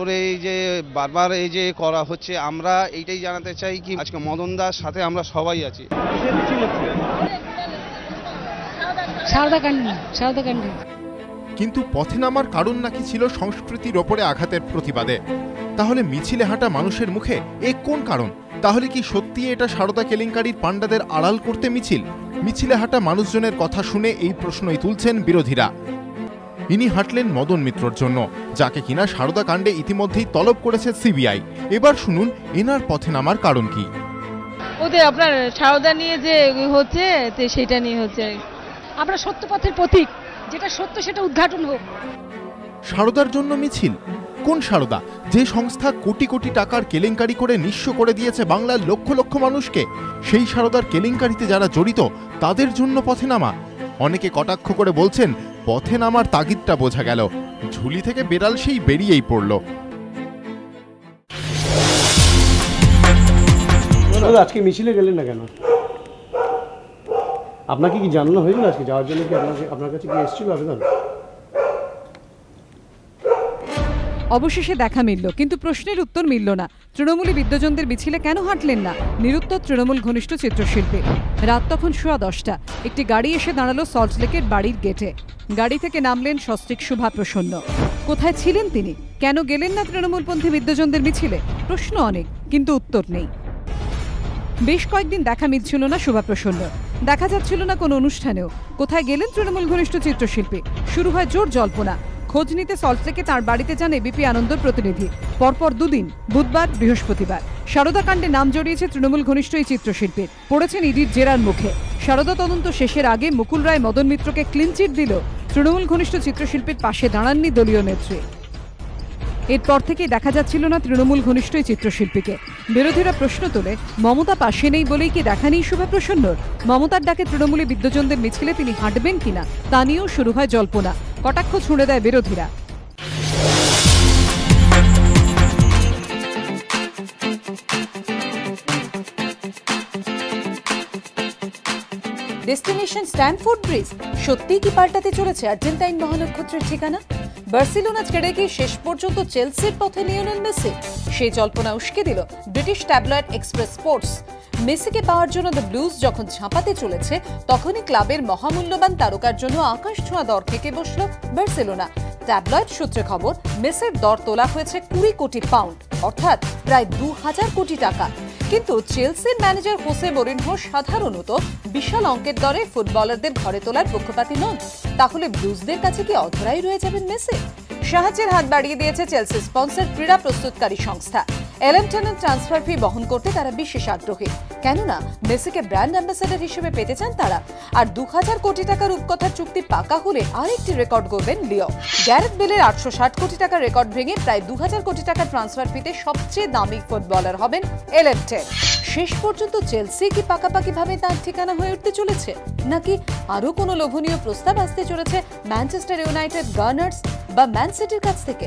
করে এই যে বারবার এই যে করা হচ্ছে আমরা এইটাই জানাতে চাই কি আজকে মদন দাস সাথে আমরা সবাই আছি। কিন্তু পথে নামার কারণ নাকি ছিল সংস্কৃতির ওপরে আঘাতের প্রতিবাদে। তাহলে মিছিলে হাঁটা মানুষের মুখে এ কোন কারণ? তাহলে কি সত্যি এটা সারদা কেলেঙ্কারির পাণ্ডাদের আড়াল করতে মিছিল? মিছিলে হাঁটা মানুষজনের কথা শুনে এই প্রশ্নই তুলছেন বিরোধীরা। ইনি হাঁটলেন মদন মিত্রর জন্য যাকে কিনা সারদা কাণ্ডে ইতিমধ্যেই তলব করেছে সিবিআই। এবার শুনুন এনার পথে নামার কারণ কি? ওদের আপনার সারদা নিয়ে যে হচ্ছে সেটা নিয়ে হচ্ছে। আমরা সত্য পথের প্রতীক যেটা সত্য সেটা উদ্ঘাটন হোক। সারদার জন্য মিছিল? কোন সারদা? যে সংস্থা কোটি কোটি টাকার কেলেঙ্কারি করে নিঃস্ব করে দিয়েছে বাংলার লক্ষ লক্ষ মানুষকে সেই সারদার কেলেঙ্কারিতে যারা জড়িত তাদের জন্য পথে নামা। অনেকে কটাক্ষ করে বলছেন পথে নামার তাগিদটা বোঝা গেল। ঝুলি থেকে বেড়াল সেই বেরিয়েই পড়ল। আজকে মিছিলে গেলেন না কেন? আপনাকে কি জানানো হয়েছিল আজকে? যাওয়ার জন্য কি আপনাকে আপনার কাছে কি এসেছিল আবেদন? অবশেষে দেখা মিলল, কিন্তু প্রশ্নের উত্তর মিলল না। তৃণমূলী বিদ্যজনদের মিছিলে কেন হাঁটলেন না? নিরুত্তর তৃণমূল ঘনিষ্ঠ চিত্রশিল্পী। রাত তখন সোয়া দশটা। একটি গাড়ি এসে দাঁড়াল সল্টলেকের বাড়ির গেটে। গাড়ি থেকে নামলেন সস্ত্রিক শুভা প্রসন্ন। কোথায় ছিলেন তিনি? কেন গেলেন না তৃণমূলপন্থী বিদ্যজনদের মিছিলে? প্রশ্ন অনেক, কিন্তু উত্তর নেই। বেশ কয়েকদিন দেখা মিলছিল না শোভা প্রসন্ন। দেখা যাচ্ছিল না কোনো অনুষ্ঠানেও। কোথায় গেলেন তৃণমূল ঘনিষ্ঠ চিত্রশিল্পী? শুরু হয় জোর জল্পনা। খোঁজ নিতে সল্টলেকে তাঁর বাড়িতে যান এবিপি আনন্দর প্রতিনিধি। পরপর দুদিন, বুধবার, বৃহস্পতিবার। কাণ্ডে নাম জড়িয়েছে তৃণমূল ঘনিষ্ঠ এই চিত্রশিল্পীর। পড়েছেন ইডির জেরার মুখে। সারদা তদন্ত শেষের আগে মুকুল রায় মদন মিত্রকে ক্লিনচিট দিল তৃণমূল ঘনিষ্ঠ চিত্রশিল্পীর পাশে দাঁড়াননি দলীয় নেত্রী। এরপর থেকেই দেখা যাচ্ছিল না তৃণমূল ঘনিষ্ঠ এই চিত্রশিল্পীকে। বিরোধীরা প্রশ্ন তোলে, মমতা পাশে নেই বলেই কি দেখা নেই শুভা প্রসন্নর মমতার ডাকে তৃণমূলে বিদ্যজনদের মিছিলে তিনি হাঁটবেন কিনা? তা নিয়েও শুরু হয় জল্পনা। কটাক্ষ ছুঁড়ে দেয় বিরোধীরা। ডেস্টিনেশন স্ট্যানফোর্ড ব্রিজ সত্যিই কি পাল্টাতে চলেছে আর্জেন্টাইন মহানক্ষত্রের ঠিকানা? বার্সিলোনা ছেড়ে গিয়ে শেষ পর্যন্ত চেলসির পথে লিওনেল মেসি। সেই জল্পনা উস্কে দিল ব্রিটিশ ট্যাবলয়েড এক্সপ্রেস স্পোর্টস। মেসিকে পাওয়ার জন্য দ্য ব্লুজ যখন ঝাঁপাতে চলেছে, তখনই ক্লাবের মহামূল্যবান তারকার জন্য আকাশ ছোঁয়া দর থেকে বসল বার্সেলোনা। ট্যাবলয়েড সূত্রে খবর, মেসের দর তোলা হয়েছে কুড়ি কোটি পাউন্ড, অর্থাৎ প্রায় দু হাজার কোটি টাকা। কিন্তু চেলসির ম্যানেজার হোসে মরিনহো সাধারণত বিশাল অঙ্কের দরে ফুটবলারদের ঘরে তোলার পক্ষপাতি নন। তাহলে ব্লুজদের কাছে কি অধরাই রয়ে যাবেন মেসি? সাহায্যের হাত বাড়িয়ে দিয়েছে চেলসি স্পন্সর ক্রীড়া প্রস্তুতকারী সংস্থা। এলেমটনের ট্রান্সফার ফি বহন করতে তারা বিশেষ আগ্রহী। কেননা, মেসিকে ব্র্যান্ড অ্যাম্বাসেডর হিসেবে পেতে চান তারা। আর দু হাজার কোটি টাকার রূপকথার চুক্তি পাকা হলে আরেকটি রেকর্ড গড়বেন লিও। গ্যারেথ বেলের আটশো ষাট কোটি টাকার রেকর্ড ভেঙে প্রায় দু হাজার কোটি টাকার ট্রান্সফার ফিতে সবচেয়ে দামি ফুটবলার হবেন এলেমটেন শেষ পর্যন্ত চেলসি কি পাকাপাকি ভাবে তার ঠিকানা হয়ে উঠতে চলেছে? নাকি আরও কোনো লোভনীয় প্রস্তাব আসতে চলেছে ম্যানচেস্টার ইউনাইটেড গার্নার্স বা ম্যান সিটির কাছ থেকে?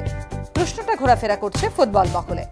প্রশ্নটা ঘোরাফেরা করছে ফুটবল মহলে।